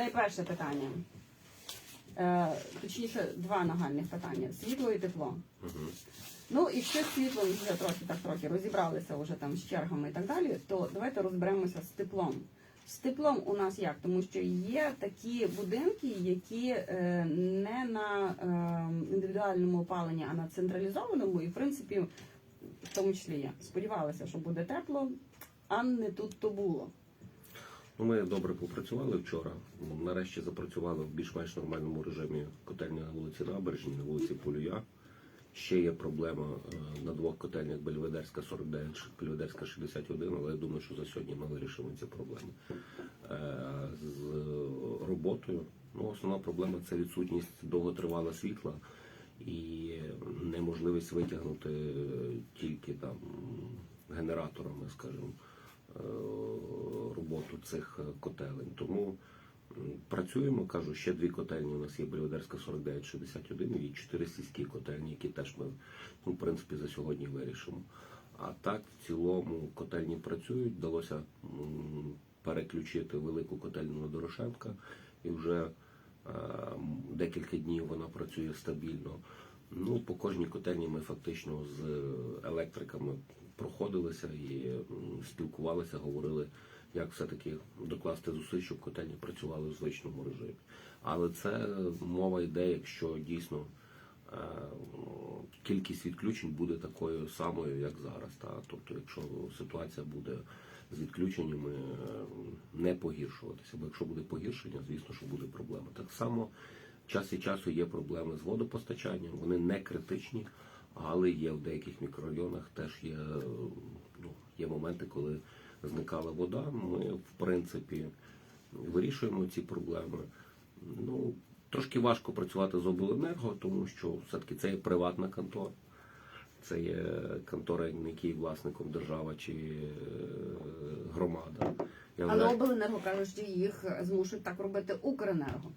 найперше питання. Е, точніше, два нагальних питання: світло і тепло. Мгм. Ну з світлом вже трохи так трохи розібралися вже там з чергами і так далі. То давайте розберемося з теплом. З теплом у нас як? Тому що є такі будинки, які е, не на е, індивідуальному опаленні, а на централізованому, і в принципі, в тому числі я сподівалася, що буде тепло, а не тут то було. Ну, ми добре попрацювали вчора. Нарешті запрацювали в більш-менш нормальному режимі котельня на вулиці Набережній, на вулиці Полюя. Ще є проблема е, на двох котельнях Бельведерська 49, Бельведерська 61, але я думаю, що за сьогодні ми вирішимо ці проблеми. Е, З роботою. Ну, основна проблема це відсутність довготривала світла і неможливість витягнути тільки там генераторами, скажімо, е, роботу цих е, котелень. Тому працюємо, кажу, ще дві котельні. У нас є Бельведерська 4961 і чотири сільські котельні, які теж ми, ну, в принципі, за сьогодні вирішимо. А так, в цілому, котельні працюють. Вдалося переключити велику котельню на Дорошенка, і вже е, декілька днів вона працює стабільно. Ну, по кожній котельні ми фактично з електриками проходилися і спілкувалися, говорили, як все-таки докласти зусиль, щоб котельні працювали в звичному режимі. Але це мова йде, якщо дійсно е, кількість відключень буде такою самою, як зараз. Та? Тобто, якщо ситуація буде з відключеннями е, не погіршуватися, бо якщо буде погіршення, звісно, що буде проблема. Так само час від часу є проблеми з водопостачанням, вони не критичні, але є в деяких мікрорайонах теж є, ну, є моменти, коли зникала вода. Ми, в принципі, вирішуємо ці проблеми. Ну, трошки важко працювати з обленерго, тому що все-таки це є приватна контора. Це є контора, який власником держава чи е, громада. Я Але вважаю- обленерго кажуть, що їх змушують так робити Укренерго.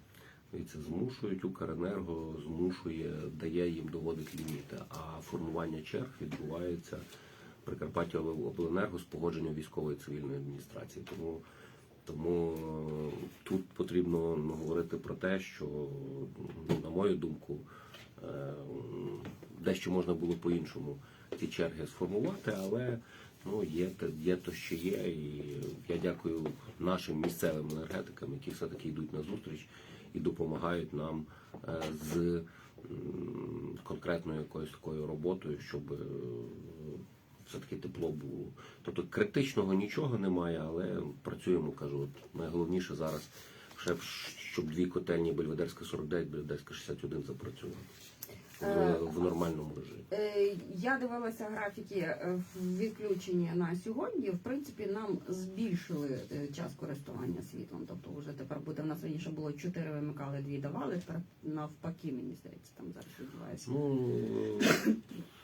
І це змушують Укренерго, змушує, дає їм доводить ліміти. А формування черг відбувається Прикарпаття Обленерго з погодженням військової цивільної адміністрації. Тому, тому е, тут потрібно ну, говорити про те, що, ну, на мою думку, е, дещо можна було по-іншому ці черги сформувати, але ну, є, є то, що є. І я дякую нашим місцевим енергетикам, які все-таки йдуть на зустріч і допомагають нам е, з конкретною якоюсь такою роботою, щоб все-таки тепло було. Тобто критичного нічого немає, але працюємо, кажу. От найголовніше зараз, ще щоб дві котельні Бельведерська 49, Бельведерська 61 запрацювали Е, в, нормальному режимі. Е, Я дивилася графіки е, відключення на сьогодні. В принципі, нам збільшили час користування світлом. Тобто, вже тепер буде в нас раніше було 4 вимикали, 2 давали. Тепер навпаки, мені здається, там зараз відбувається. Ну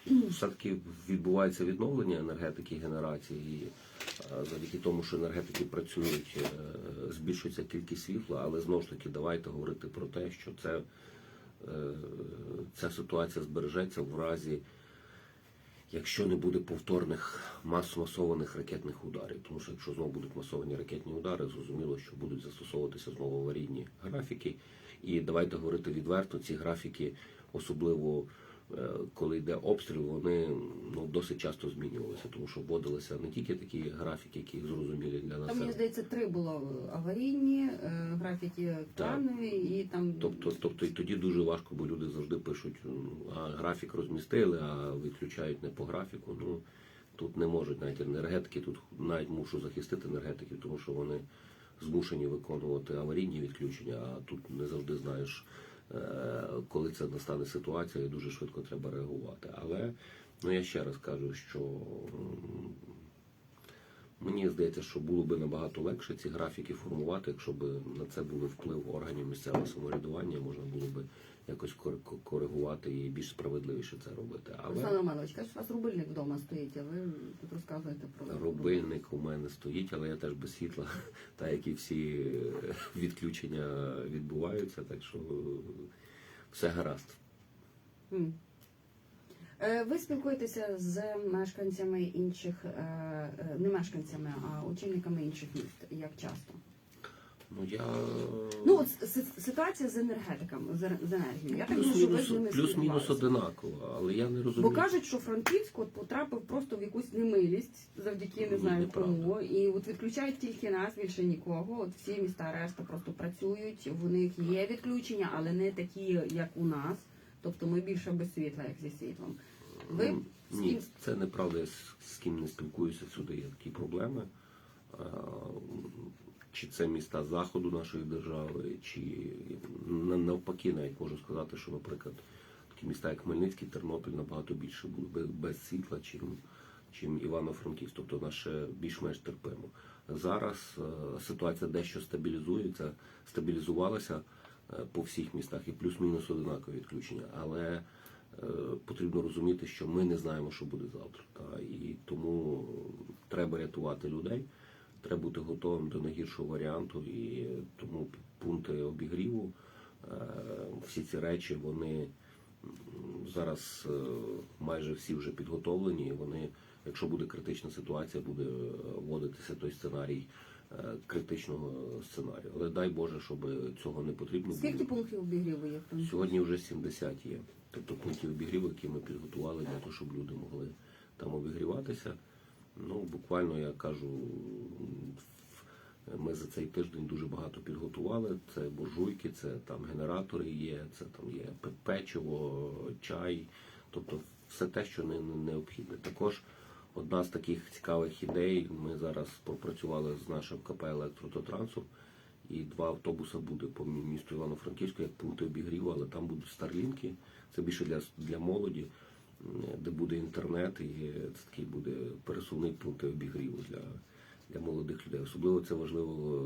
все-таки відбувається відновлення енергетики генерації. І е, завдяки тому, що енергетики працюють, е, збільшується кількість світла, але знову ж таки давайте говорити про те, що це, е, ця ситуація збережеться в разі, якщо не буде повторних мас масованих ракетних ударів. Тому що якщо знову будуть масовані ракетні удари, зрозуміло, що будуть застосовуватися знову аварійні графіки. І давайте говорити відверто, ці графіки, особливо коли йде обстріл, вони ну, досить часто змінювалися, тому що вводилися не тільки такі графіки, які зрозумілі для нас. Там, мені здається, три було аварійні, е, графіки планові і там Тобто, тобто і тоді дуже важко, бо люди завжди пишуть, «М, а графік розмістили, а виключають не по графіку. Ну тут не можуть навіть енергетики, тут навіть мушу захистити енергетиків, тому що вони змушені виконувати аварійні відключення, а тут не завжди знаєш, е, коли це настане ситуація, і дуже швидко треба реагувати. Але ну я ще раз кажу, що Мені здається, що було би набагато легше ці графіки формувати, якщо б на це був вплив органів місцевого самоврядування, можна було би якось коригувати і більш справедливіше це робити. Руслан Але Романович, каже, у вас рубильник вдома стоїть, а ви тут розказуєте про рубильник у мене стоїть, але я теж без світла, так як і всі е, відключення відбуваються, так що все гаразд. Е, Ви спілкуєтеся з мешканцями інших, е, е, не мешканцями, а очільниками інших міст. Як часто? Ну я Ну от ситуація з енергетиками, з ен- з енергією. Я так думаю, що ви плюс-мінус з ними плюс-мінус спілкувалися. одинаково, але я не Бо розумію. кажуть, що Франківськ от потрапив просто в якусь немилість завдяки не Ні, знаю неправда. кому. І от відключають тільки нас, більше нікого. От всі міста решта просто працюють. В них є відключення, але не такі, як у нас. Тобто ми більше без світла, як зі світлом. Ви М, з Ні, ким це неправда, я з, з ким не спілкуюся, всюди є такі проблеми. Чи це міста заходу нашої держави, чи на- навпаки, навіть можу сказати, що, наприклад, такі міста, як Хмельницький, Тернопіль набагато більше були без, без світла, чим, чим Івано-Франківськ. Тобто наше більш-менш терпимо. Зараз е, ситуація дещо стабілізується, стабілізувалася е, по всіх містах і плюс-мінус одинакові відключення. Але е, потрібно розуміти, що ми не знаємо, що буде завтра. Та, і тому треба рятувати людей, треба бути готовим до найгіршого варіанту. І тому пункти обігріву, е, всі ці речі, вони зараз е, майже всі вже підготовлені. і Вони, якщо буде критична ситуація, буде е, вводитися той сценарій. Критичного сценарію, але дай Боже, щоб цього не потрібно скільки було. пунктів обігріву є Сьогодні вже 70 є. Тобто пунктів обігріву, які ми підготували для того, щоб люди могли там обігріватися. Ну, буквально я кажу, ми за цей тиждень дуже багато підготували. Це буржуйки, це там генератори є, це там є печиво, чай, тобто все те, що не, не- необхідне. Також одна з таких цікавих ідей. Ми зараз попрацювали з нашим КП «Електрототрансу», і два автобуси буде по місту Івано-Франківську як пункти обігріву, але там будуть старлінки. Це більше для, для молоді, де буде інтернет, і це такий буде пересувний пункт обігріву для, для молодих людей. Особливо це важливо,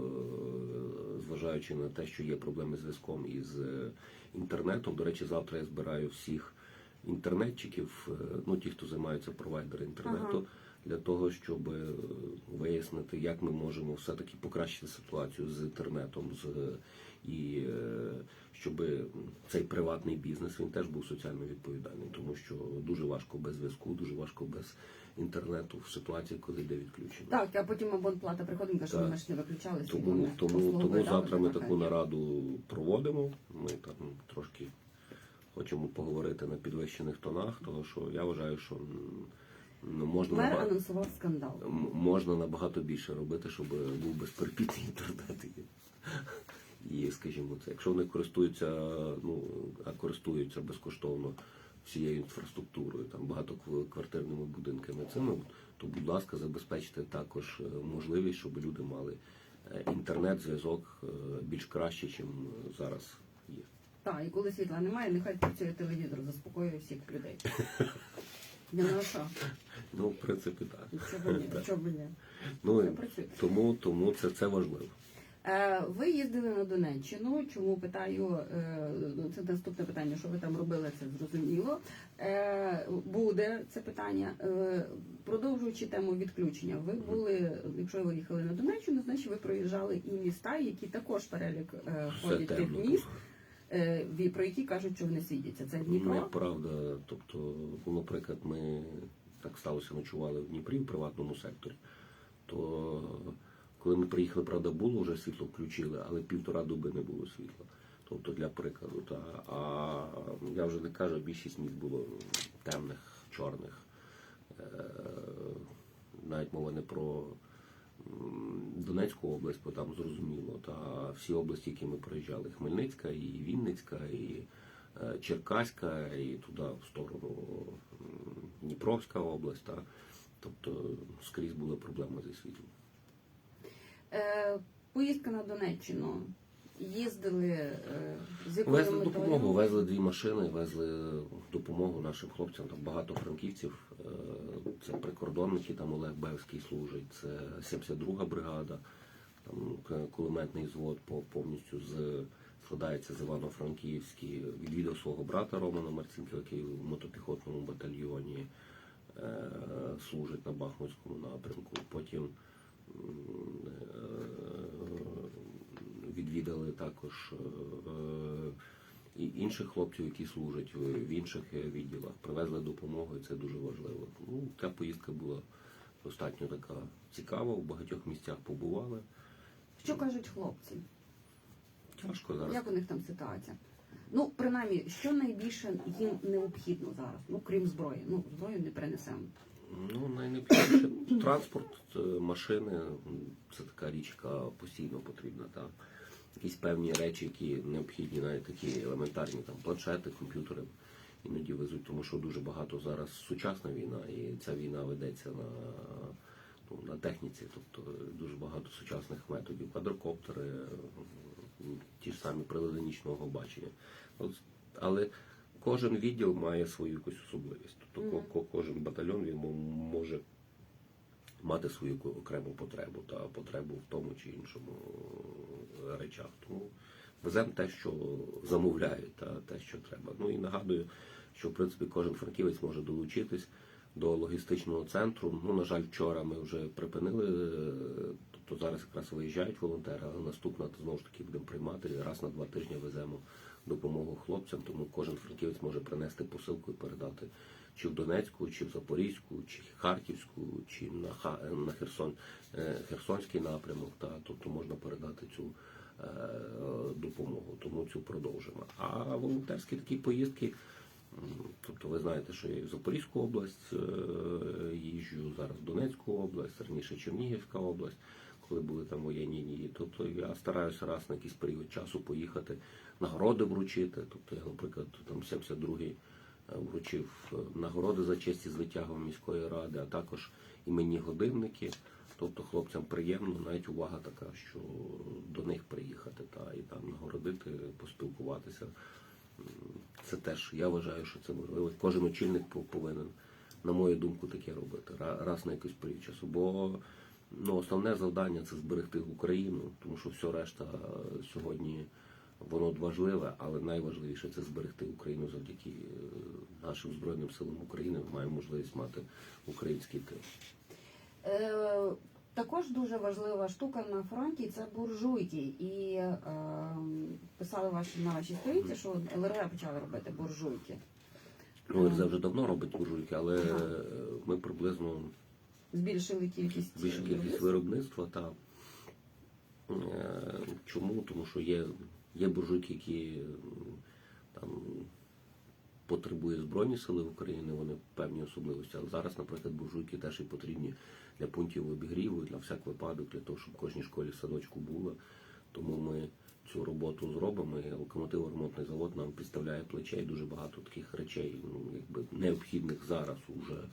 е, зважаючи на те, що є проблеми з зв'язком із е, інтернетом. До речі, завтра я збираю всіх інтернетчиків, е, ну ті, хто займаються провайдери інтернету. Ага. Для того щоб вияснити, як ми можемо все-таки покращити ситуацію з інтернетом, з і е, щоб цей приватний бізнес він теж був соціально відповідальний, тому що дуже важко без зв'язку, дуже важко без інтернету в ситуації, коли йде відключення. Так, а потім абонплата приходить, каже, ми ж не виключали світло, Тому, тому, тому завтра ми таку нараду проводимо. Ми там трошки хочемо поговорити на підвищених тонах, тому що я вважаю, що ну, можна Мер наба- анонсував скандал. Можна набагато більше робити, щоб був безперебійний інтернет. І, скажімо, це, якщо вони користуються, ну, а користуються безкоштовно всією інфраструктурою, там багатоквартирними будинками, це, ну, то, будь ласка, забезпечте також е, можливість, щоб люди мали е, інтернет, зв'язок е, більш краще, ніж зараз є. Так, і коли світла немає, нехай працює телевізор, заспокоює всіх людей. Я ну що? Ну, в принципі, так. Чого ні? Чого ні? Ну, тому, тому це, це важливо. Е, Ви їздили на Донеччину. Чому питаю? е, ну, Це наступне питання, що ви там робили, це зрозуміло. Е, Буде це питання. Продовжуючи тему відключення, ви були, якщо ви їхали на Донеччину, значить ви проїжджали і міста, які також перелік входять тих міст, про які кажуть, що вони світяться. Це Дніпро. Неправда. Тобто, ну, наприклад, ми так сталося, ночували в Дніпрі в приватному секторі. То коли ми приїхали, правда, було вже світло включили, але півтора доби не було світла. Тобто для прикладу. Та, а я вже не кажу, більшість міст було темних, чорних. Е, навіть мова не про Донецьку область, бо там зрозуміло, та всі області, які ми проїжджали, Хмельницька, і Вінницька, і е, Черкаська, і туди в сторону Дніпровська область. Та, тобто скрізь була проблема зі світлом. Е, Поїздка на Донеччину. Їздили е, з якою Везли метою? допомогу, везли дві машини, везли допомогу нашим хлопцям. Там багато франківців. Е, Це прикордонники, там Олег Бевський служить, це 72-га бригада, там кулеметний звод по- повністю з складається з Івано-Франківський. Відвідав свого брата Романа Марцінка, який в мотопіхотному батальйоні служить на Бахмутському напрямку. Потім м, е, відвідали також е, і інших хлопців, які служать в інших е, відділах. Привезли допомогу, і це дуже важливо. Ну, ця поїздка була достатньо така цікава. В багатьох місцях побували. Що кажуть хлопці? важко зараз. Як у них там ситуація? Ну, принаймні, що найбільше їм необхідно зараз? Ну, крім зброї. Ну, зброю не перенесемо. Ну, найнеобхідніше транспорт, е, машини це така річ, яка постійно потрібна. Та. Якісь певні речі, які необхідні, навіть такі елементарні, там планшети, комп'ютери іноді везуть, тому що дуже багато зараз сучасна війна, і ця війна ведеться на, ну, на техніці, тобто дуже багато сучасних методів, квадрокоптери, ті ж самі прилади нічного бачення. От, але кожен відділ має свою якусь особливість. Тобто ко- кожен батальйон він може мати свою окрему потребу та потребу в тому чи іншому е, речах. Тому веземо те, що замовляють, та те, що треба. Ну і нагадую, що в принципі кожен франківець може долучитись до логістичного центру. Ну, на жаль, вчора ми вже припинили. е, Тобто зараз якраз виїжджають волонтери, але наступна то знову ж таки будемо приймати раз на два тижні веземо допомогу хлопцям. Тому кожен франківець може принести посилку і передати чи в Донецьку, чи в Запорізьку, чи Харківську, чи на на Херсон, е, Херсонський напрямок. Та тобто можна передати цю е, допомогу. Тому цю продовжимо. А волонтерські такі поїздки. Тобто ви знаєте, що я і в Запорізьку область е, їжджу, зараз в Донецьку область, раніше Чернігівська область, коли були там воєнні дії. Тобто я стараюся раз на якийсь період часу поїхати, нагороди вручити. Тобто я, наприклад, там 72-й е, вручив е, нагороди за честь і звитягу міської ради, а також іменні годинники. Тобто хлопцям приємно, навіть увага така, що до них приїхати та і там нагородити, поспілкуватися. Це теж я вважаю, що це можливо. Кожен очільник повинен, на мою думку, таке робити раз на якийсь період часу. Бо ну, основне завдання це зберегти Україну, тому що все решта е, сьогодні воно важливе, але найважливіше це зберегти Україну завдяки е, нашим Збройним силам України. Ми маємо можливість мати український тил. Е, також дуже важлива штука на фронті це буржуйки. І е, писали ваші на вашій сторінці, що ЛРВ почали робити буржуйки. Ну, РЗ вже давно робить буржуйки, але Ага. е, ми приблизно Збільшили кількість більша кількість виробництва та е, чому? Тому що є, є буржуйки, які там потребує Збройні Сили України, вони певні особливості. Але зараз, наприклад, буржуйки теж і потрібні для пунктів обігріву, для всяк випадок, для того, щоб в кожній школі садочку було. Тому ми цю роботу зробимо. І локомотиво-ремонтний завод нам підставляє плече і дуже багато таких речей, ну якби необхідних зараз уже е,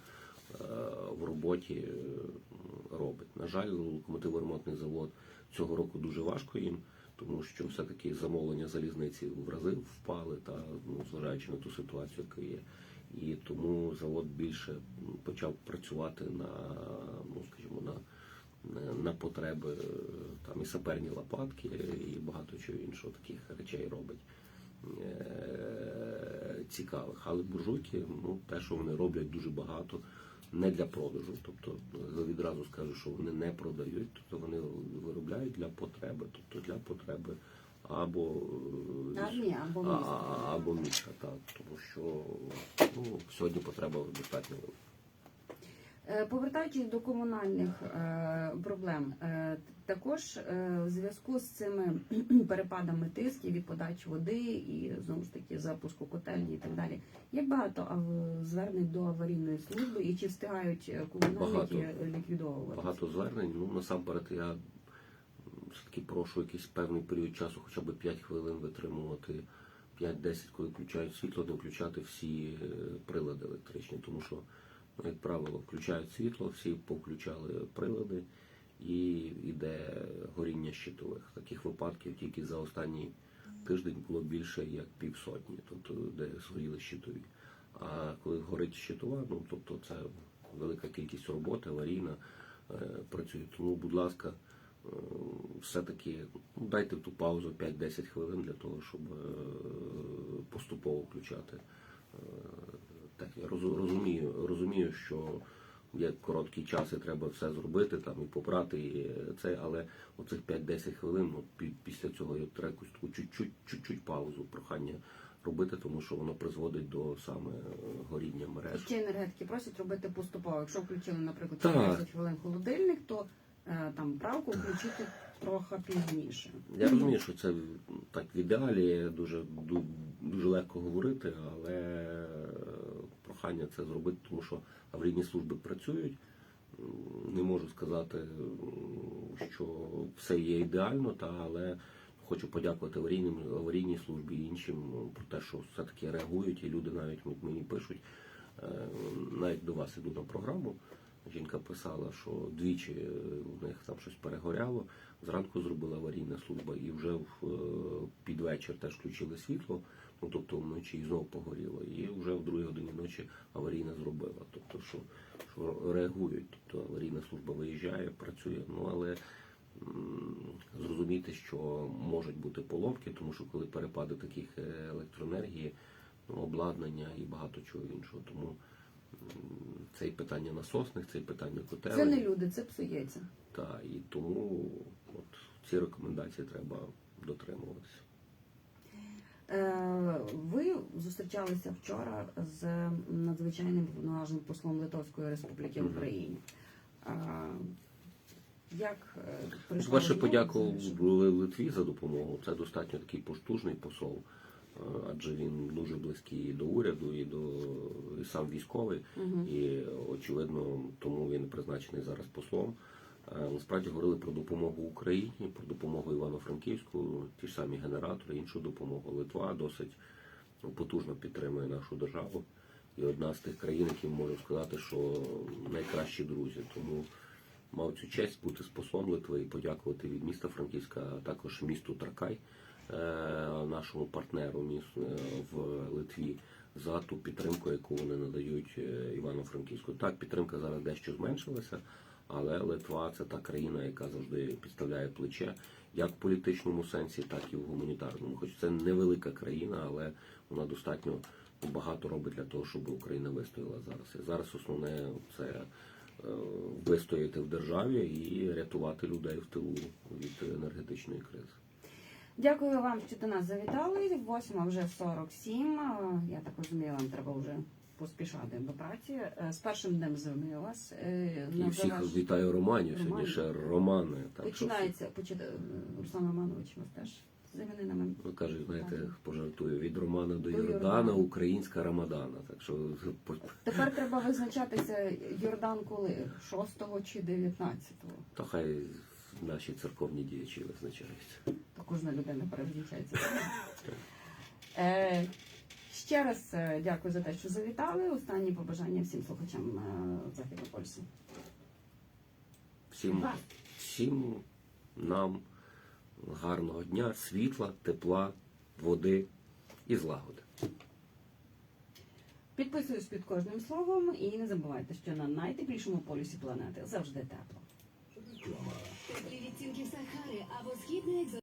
в роботі е, робить. На жаль, локомотиво-ремонтний завод цього року дуже важко їм, тому що все-таки замовлення залізниці в рази впали, та ну, зважаючи на ту ситуацію, яка є. І тому завод більше почав працювати на, ну скажімо, на, на, потреби е, там і саперні лопатки, і багато чого іншого таких речей робить. е, Цікавих, але буржуйки, ну те, що вони роблять дуже багато, не для продажу. Тобто е, відразу скажу, що вони не продають, тобто вони виробляють для потреби, тобто для потреби або е, Армії або міста. або міста, так. Тому що ну, сьогодні потреба достатньо велика. Е, Повертаючись до комунальних е, проблем, е, також в зв'язку з цими перепадами тисків і подачі води, і знову ж таки запуску котельні і так далі, як багато звернень до аварійної служби і чи встигають комунальники ліквідовувати? Багато звернень. Ну насамперед я все-таки прошу якийсь певний період часу, хоча б 5 хвилин витримувати. 5-10, коли включають світло, не включати всі прилади електричні, тому що, як правило, включають світло, всі повключали прилади і йде горіння щитових. Таких випадків тільки за останній тиждень було більше як півсотні, тобто де згоріли щитові. А коли горить щитова, ну тобто це велика кількість роботи, аварійна е, працює. Тому, будь ласка, е, все-таки ну, дайте ту паузу 5-10 хвилин для того, щоб е, поступово включати. Так, я розумію, розумію, що є короткий час і треба все зробити там і побрати і це, але оцих 5-10 хвилин, ну, після цього я треба якусь таку чуть-чуть, паузу, прохання робити, тому що воно призводить до саме е, горіння мереж. Ще енергетики просять робити поступово. Якщо включили, наприклад, Так. 15 хвилин холодильник, то е, там правку включити трохи пізніше. Я розумію, що це так в ідеалі дуже дуже легко говорити, але прохання це зробити, тому що аварійні служби працюють. Не можу сказати, що все є ідеально, та але хочу подякувати аварійним аварійній службі і іншим про те, що все-таки реагують, і люди навіть мені пишуть. Е, Навіть до вас іду на програму. Писала, що двічі е, в них там щось перегоряло. Зранку зробила аварійна служба і вже в, е, під вечір теж включили світло, ну тобто вночі і знову погоріло. І вже в другій годині ночі аварійна зробила. Тобто, що, що реагують. Тобто аварійна служба виїжджає, працює. Ну але зрозуміти, що можуть бути поломки, тому що коли перепади таких е, електроенергії, ну, обладнання і багато чого іншого. Тому це і питання насосних, це і питання котелень. Це не люди, це псується. Та, і тому от, ці рекомендації треба дотримуватися. Е, Ви зустрічалися вчора з надзвичайним повноважним послом Литовської Республіки в Україні. Е, Як е, прийшла Перше розмова подякував взагалі? Ли- Литві за допомогу. Це достатньо такий поштужний посол, адже він дуже близький і до уряду, і до і сам військовий. Мгм. І очевидно, тому він призначений зараз послом. Е, Насправді говорили про допомогу Україні, про допомогу Івано-Франківську, ті ж самі генератори, іншу допомогу. Литва досить потужно підтримує нашу державу. І одна з тих країн, які можу сказати, що найкращі друзі. Тому мав цю честь бути з послом Литви і подякувати від міста Франківська, а також місту Тракай, нашому партнеру е, в Литві, за ту підтримку, яку вони надають е, Івано-Франківську. Так, підтримка зараз дещо зменшилася, але Литва це та країна, яка завжди підставляє плече як в політичному сенсі, так і в гуманітарному. Хоч це невелика країна, але вона достатньо багато робить для того, щоб Україна вистояла зараз. І зараз основне це е, вистояти в державі і рятувати людей в тилу від енергетичної кризи. Дякую вам, що до нас завітали. Восьма вже 47. Е, Я так розумію, вам треба вже поспішати до праці. Е, З першим днем звини вас. Е, І всіх вітаю романів. Сьогодні ще романи. Так Починається почи- е, Руслан Романович вас теж з іменинами. Ну, кажуть, знаєте, пожартую від Романа до До Йордана, Йордана. українська Рамадана. Так що Тепер треба визначатися Йордан коли 6 чи 19-го. то хай наші церковні діячі визначаються. То кожна людина перевзначається. Е, ще раз е, дякую за те, що завітали. Останні побажання всім слухачам е, Західного Всім, всім нам гарного дня, світла, тепла, води і злагоди. Підписуюсь під кожним словом і не забувайте, що на найтеплішому полюсі планети завжди тепло. східний екзотичний